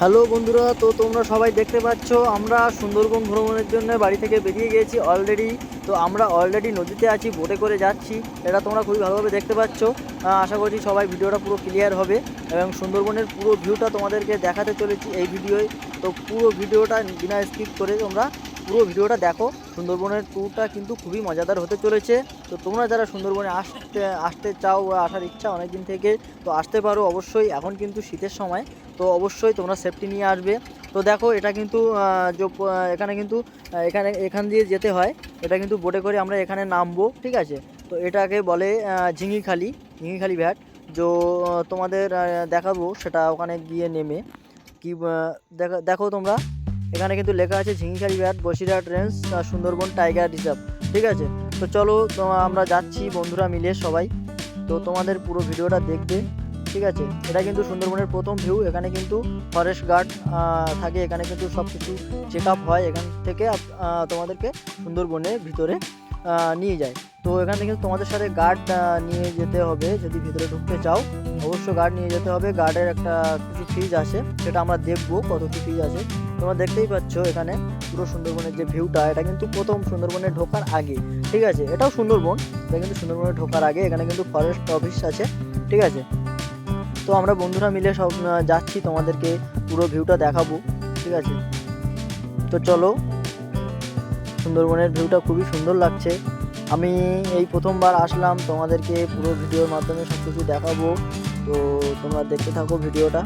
Hello বন্ধুরা, তো তোমরা সবাই দেখতে পাচ্ছ, আমরা সুন্দরবন ভ্রমণের জন্য বাড়ি থেকে বেরিয়ে গিয়েছি অলরেডি তো আমরা অলরেডি নদীতে আছি বোটে করে যাচ্ছি, এটা তোমরা খুবই ভালোভাবে দেখতে পাচ্ছ। আশা করছি সবাই ভিডিওটা পুরো ক্লিয়ার হবে এবং সুন্দরবনের পুরো ভিউটা তোমাদেরকে দেখাতে চলেছি এই ভিডিওয়। তো পুরো ভিডিওটা বিনা স্কিপ করে তোমরা পুরো ভিডিওটা দেখো। সুন্দরবনের ট্যুরটা কিন্তু খুবই মজাদার হতে চলেছে। তো তোমরা যারা সুন্দরবনে আসতে আসতে চাও বা আসার ইচ্ছা অনেক দিন থেকে, তো আসতে পারো অবশ্যই। এখন কিন্তু শীতের সময় তো অবশ্যই তোমরা সেফটি নিয়ে আসবে। তো দেখো, এটা কিন্তু এখানে কিন্তু এখানে, এখান দিয়ে যেতে হয়। এটা কিন্তু বোটে করে আমরা এখানে নামবো, ঠিক আছে? তো এটাকে বলে ঝিঙিখালি ঝিঙিখালি ভ্যাট যে, তোমাদের দেখাবো, সেটা ওখানে গিয়ে নেমে। কি দেখো দেখো তোমরা, এখানে কিন্তু লেখা আছে ঝিঙিখালি VAT Basirhat range Sundarban tiger reserve ঠিক আছে? তো চলো আমরা যাচ্ছি বন্ধুরা মিলে সবাই। তো তোমাদের পুরো ভিডিওটা দেখবে। ঠিক আছে? এটা কিন্তু সুন্দরবনের প্রথম ভিউ এখানে কিন্তু ফরেস্ট গার্ড থাকে। এখানে কিন্তু সব কিছু চেক আপ হয়। এখান থেকে তোমাদেরকে সুন্দরবনের ভিতরে নিয়ে যায়। তো এখান থেকে তোমাদের সাথে গার্ড নিয়ে যেতে হবে। যদি ভিতরে ঢুকতে চাও, অবশ্য গার্ড নিয়ে যেতে হবে। গার্ডের একটা কিছু ফিজ আছে, সেটা আমরা দেখব কত কি ফিজ আছে। তোমরা দেখতেই পাচ্ছ এখানে পুরো সুন্দরবনের যে ভিউটা এটা কিন্তু প্রথম সুন্দরবনে ঢোকার আগে। ঠিক আছে? এটাও সুন্দরবন, এটা কিন্তু সুন্দরবনে ঢোকার আগে। এখানে কিন্তু ফরেস্ট অফিস আছে। ঠিক আছে? তো আমরা বন্ধুরা মিলে সব যাচ্ছি, তোমাদেরকে পুরো ভিউটা দেখাবো, ঠিক আছে? তো চলো, সুন্দরবনের ভিউটা খুবই সুন্দর লাগছে। আমি এই প্রথমবার আসলাম, তোমাদেরকে পুরো ভিডিওর মাধ্যমে সব কিছু দেখাবো। তো তোমরা দেখতে থাকো ভিডিওটা,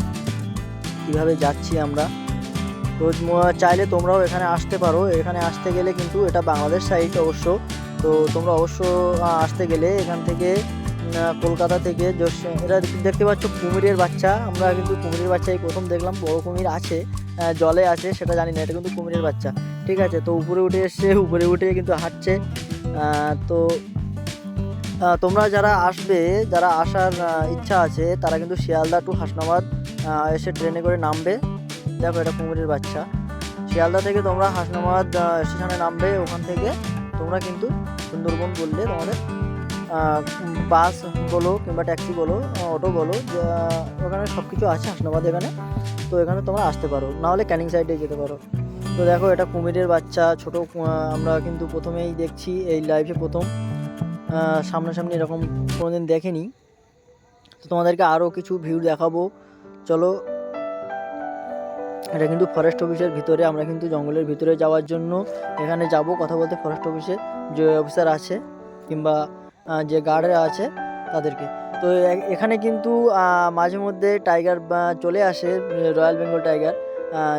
কীভাবে যাচ্ছি আমরা। তো চাইলে তোমরাও এখানে আসতে পারো। এখানে আসতে গেলে কিন্তু এটা বাংলাদেশ সাইড অবশ্য। তো তোমরা অবশ্য আসতে গেলে এখান থেকে কলকাতা থেকে এটা দেখতে পাচ্ছ কুমিরের বাচ্চা। আমরা কিন্তু কুমিরের বাচ্চা এই প্রথম দেখলাম, বড় কুমির আছে জলে আছে, সেটা জানি না, এটা কিন্তু কুমিরের বাচ্চা। ঠিক আছে, তো উপরে উঠে এসছে, উপরে উঠে কিন্তু হাঁটছে। তো তোমরা যারা আসবে, যারা আসার ইচ্ছা আছে, তারা কিন্তু শিয়ালদা টু হাসনাবাদ এসে ট্রেনে করে নামবে। দেখো এটা কুমিরের বাচ্চা। শিয়ালদা থেকে তোমরা হাসনাবাদ স্টেশনে নামবে, ওখান থেকে তোমরা কিন্তু সুন্দরবন বললে তোমাদের বাস বলো কিংবা ট্যাক্সি বলো, অটো বলো ওখানে সব কিছু আছে হাসনাবাদ এখানে। তো এখানে তোমরা আসতে পারো। নাহলে ক্যানিং সাইডে যেতে পারো। তো দেখো, এটা কুমিরের বাচ্চা, ছোট আমরা কিন্তু প্রথমেই দেখছি এই লাইভে প্রথম। সামনাসামনি এরকম কোনোদিন দেখেনি। তো তোমাদেরকে আরও কিছু ভিউ দেখাবো। চলো, এটা কিন্তু ফরেস্ট অফিসের ভিতরে, আমরা কিন্তু জঙ্গলের ভিতরে যাওয়ার জন্য এখানে যাব। কথা বলতে ফরেস্ট অফিসে যে অফিসার আছে কিংবা যে গার্ডরা আছে তাদেরকে। তো এখানে কিন্তু মাঝে মধ্যে টাইগার চলে আসে রয়্যাল বেঙ্গল টাইগার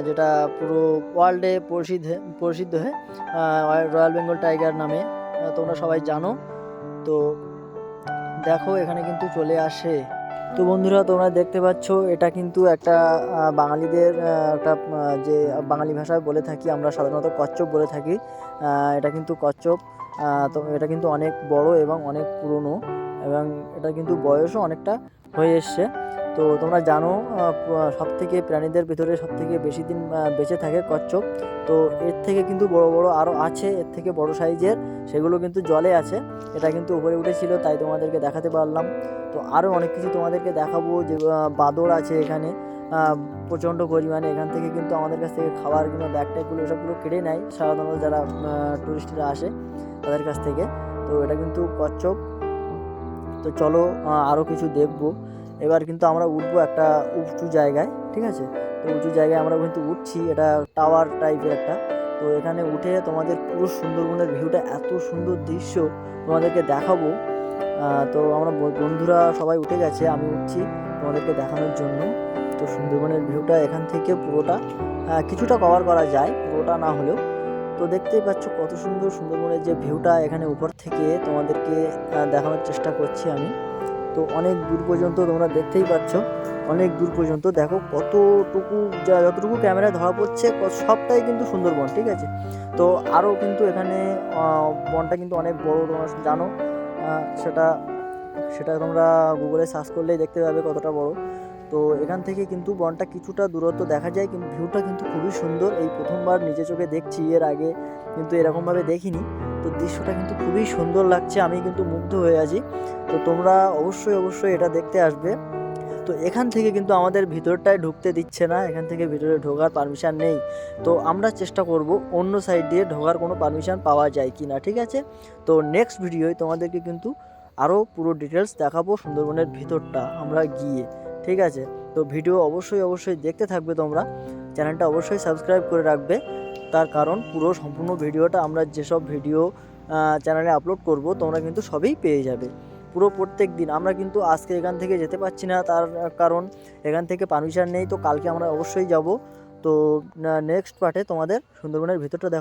যেটা পুরো ওয়ার্ল্ডে প্রসিদ্ধ প্রসিদ্ধ হয়ে রয়্যাল বেঙ্গল টাইগার নামে। তোমরা সবাই জানো। তো দেখো এখানে কিন্তু চলে আসে। তো বন্ধুরা, তোমরা দেখতে পাচ্ছ, এটা কিন্তু একটা বাঙালিদের একটা যে বাঙালি ভাষায় বলে থাকি আমরা, সাধারণত কচ্ছপ বলে থাকি। এটা কিন্তু কচ্ছপ তো এটা কিন্তু অনেক বড় এবং অনেক পুরনো, এবং এটা কিন্তু বয়সও অনেকটা হয়ে এসছে। তো তোমরা জানো সব থেকে প্রাণীদের ভিতরে সব থেকে বেশি দিন বেঁচে থাকে কচ্ছপ। তো এর থেকে কিন্তু বড় বড় আরও আছে, এর থেকে বড় সাইজের, সেগুলো কিন্তু জলে আছে। এটা কিন্তু উপরে উঠেছিল, তাই তোমাদেরকে দেখাতে পারলাম। তো আরও অনেক কিছু তোমাদেরকে দেখাবো, যে বাঁদর আছে এখানে। প্রচণ্ড পরিমাণে এখান থেকে কিন্তু আমাদের কাছ থেকে খাবার কিংবা ব্যাগ ট্যাগগুলো এসবগুলো কেড়ে নেয়। সাধারণত যারা টুরিস্টরা আসে তাদের কাছ থেকে। তো এটা কিন্তু কচ্ছপ। তো চলো আরও কিছু দেখব। এবার কিন্তু আমরা উঠবো একটা উঁচু জায়গায়, ঠিক আছে? তো উঁচু জায়গায় আমরা কিন্তু উঠছি, এটা টাওয়ার টাইপের একটা। তো এখানে উঠে তোমাদের পুরো সুন্দরবনের ভিউটা এত সুন্দর দৃশ্য তোমাদেরকে দেখাবো। তো আমরা বন্ধুরা সবাই উঠে গেছে, আমি উঠছি তোমাদেরকে দেখানোর জন্য। তো সুন্দরবনের ভিউটা এখান থেকে পুরোটা কিছুটা কভার করা যায়, পুরোটা না হলেও। তো দেখতেই পাচ্ছ কত সুন্দর সুন্দরবনের যে ভিউটা এখানে উপর থেকে তোমাদেরকে দেখানোর চেষ্টা করছি আমি। তো অনেক দূর পর্যন্ত তোমরা দেখতেই পাচ্ছ, অনেক দূর পর্যন্ত দেখো কতটুকু যা- যতটুকু ক্যামেরায় ধরা পড়ছে সবটাই কিন্তু সুন্দরবন, ঠিক আছে? তো আরও কিন্তু এখানে বনটা কিন্তু অনেক বড় তোমরা জানো সেটা সেটা তোমরা গুগলে সার্চ করলেই দেখতে পাবে কতটা বড়। তো এখান থেকে কিন্তু বনটা কিছুটা দূরত্ব দেখা যায়, কিন্তু ভিউটা কিন্তু খুবই সুন্দর। এই প্রথমবার নিজে চোখে দেখছি, এর আগে কিন্তু এরকমভাবে দেখিনি। তো দৃশ্যটা কিন্তু খুবই সুন্দর লাগছে, আমি কিন্তু মুগ্ধ হয়ে আছি। তো তোমরা অবশ্যই অবশ্যই এটা দেখতে আসবে। তো এখান থেকে কিন্তু আমাদের ভিতরটায় ঢুকতে দিচ্ছে না, এখান থেকে ভিতরে ঢোকার পারমিশন নেই। তো আমরা চেষ্টা করব অন্য সাইড দিয়ে ঢোকার কোনো পারমিশন পাওয়া যায় কি না ঠিক আছে? তো নেক্সট ভিডিওয় তোমাদেরকে কিন্তু আরও পুরো ডিটেলস দেখাবো সুন্দরবনের ভিতরটা, আমরা গিয়ে। ঠিক আছে? তো ভিডিও অবশ্যই অবশ্যই দেখতে থাকবে তোমরা। চ্যানেলটা অবশ্যই সাবস্ক্রাইব করে রাখবে। তার কারণ পুরো সম্পূর্ণ ভিডিওটা আমরা যেসব ভিডিও চ্যানেলে আপলোড করব, তোমরা কিন্তু সবই পেয়ে যাবে। পুরো প্রত্যেক দিন। আমরা কিন্তু আজকে এখান থেকে যেতে পারছি না, তার কারণ এখান থেকে পারমিশন নেই। তো কালকে আমরা অবশ্যই যাব। তো নেক্সট পার্টে তোমাদের সুন্দরবনের ভিতরটা দেখো